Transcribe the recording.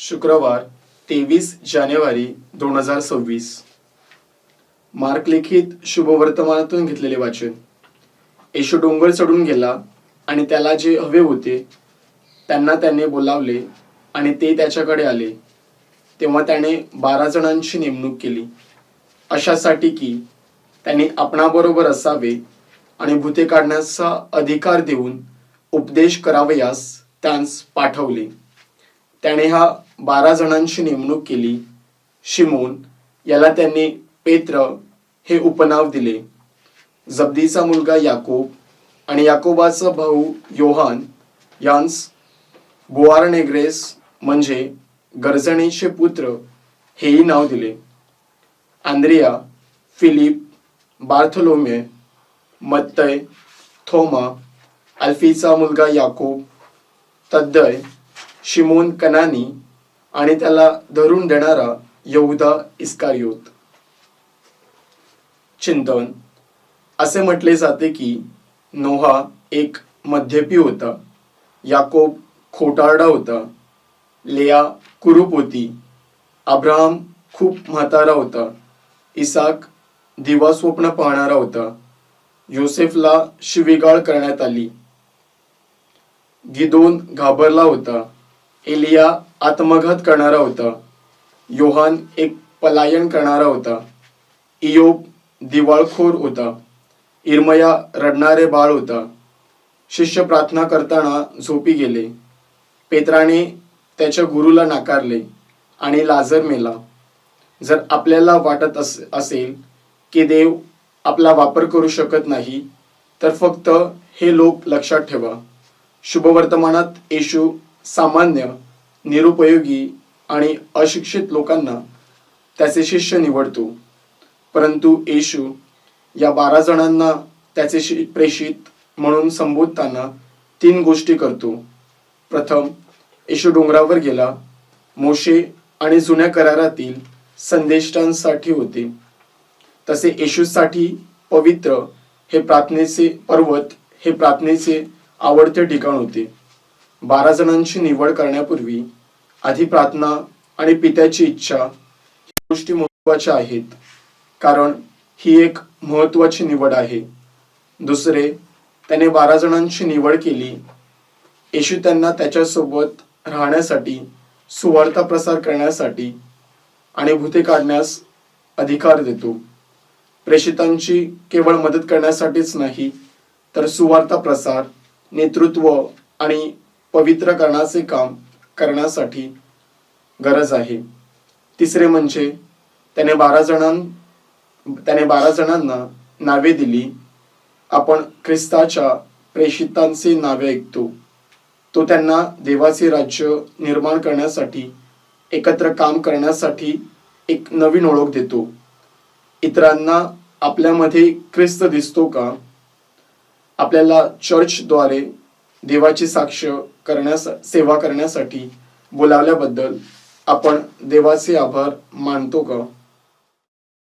शुक्रवार तेवीस जानेवारी दोन हजार सव्वीस. मार्क लिखित शुभवर्तमानातून घेतलेले वाचन. येशू डोंगर चढून गेला आणि त्याला जे हवे होते त्यांना त्याने बोलावले आणि ते त्याच्याकडे आले. तेव्हा त्याने बारा जणांची नेमणूक केली. अशासाठी की त्यांनी आपणाबरोबर असावे आणि भूते काढण्याचा अधिकार देऊन उपदेश करावयास त्यांस पाठवले. त्याने हा बारा जणांची नेमणूक केली. शिमून याला त्यांनी पेत्र हे उपनाव दिले. जब्दीचा मुलगा याकोब आणि याकोबाचा भाऊ योहान यांस बोआरनेग्रेस म्हणजे गरजणीचे पुत्र हेही नाव दिले. आंद्रिया फिलिप बार्थलोमे मत्तय थोमा अल्फीचा मुलगा याकोब तद्दय शिमोन कनानी आणि त्याला धरून देणारा यहुदा इस्कारियोत. चिंतन. असे म्हटले जाते की नोहा एक मध्यपी होता. याकोब खोटारडा होता. लेया कुरूप होती. अब्राहम खूप म्हातारा होता. इसाक दिवा स्वप्न पाहणारा होता. योसेफला शिवीगाळ करण्यात आली. गिदोन घाबरला होता. एलिया आत्मघात करणारा होता. योहान एक पलायन करणारा होता. इयोब दिवाळखोर होता. इरमया रडणारे बाळ होता. शिष्य प्रार्थना करताना झोपी गेले. पेत्राने त्याच्या गुरुला नाकारले आणि लाजर मेला. जर आपल्याला वाटत अस असेल की देव आपला वापर करू शकत नाही तर फक्त हे लोक लक्षात ठेवा. शुभवर्तमानात येशू सामान्य निरुपयोगी आणि अशिक्षित लोकांना त्याचे शिष्य निवडतो. परंतु येशू या बारा जणांना त्याचे शि- प्रेषित म्हणून संबोधताना तीन गोष्टी करतो. प्रथम येशू डोंगरावर गेला. मोशे आणि जुन्या करारातील संदेष्टांसाठी होते. तसे येशूसाठी पवित्र हे प्रार्थनेचे पर्वत हे प्रार्थनेचे आवडते ठिकाण होते. बारा जणांची निवड करण्यापूर्वी आधी प्रार्थना आणि पित्याची इच्छा या गोष्टी महत्त्वाच्या आहेत. कारण ही एक महत्वाची निवड आहे. दुसरे त्याने बारा जणांची निवड केली. येशू त्यांना त्याच्यासोबत राहण्यासाठी सुवार्ता प्रसार करण्यासाठी आणि भूते काढण्यास अधिकार देतो. प्रेषितांची केवळ मदत करण्यासाठीच नाही तर सुवार्ता प्रसार नेतृत्व आणि पवित्र करण्याचे काम करण्यासाठी गरज आहे. तिसरे म्हणजे त्याने बारा जणां त्याने बारा जणांना नावे दिली. आपण ख्रिस्ताच्या प्रेषितांचे नावे ऐकतो. तो त्यांना देवाचे राज्य निर्माण करण्यासाठी एकत्र काम करण्यासाठी एक नवीन ओळख देतो. इतरांना आपल्यामध्ये ख्रिस्त दिसतो का? आपल्याला चर्चद्वारे देवाची साक्ष करण्यास सेवा करण्यासाठी बोलावल्याबद्दल आपण देवाचे आभार मानतो का?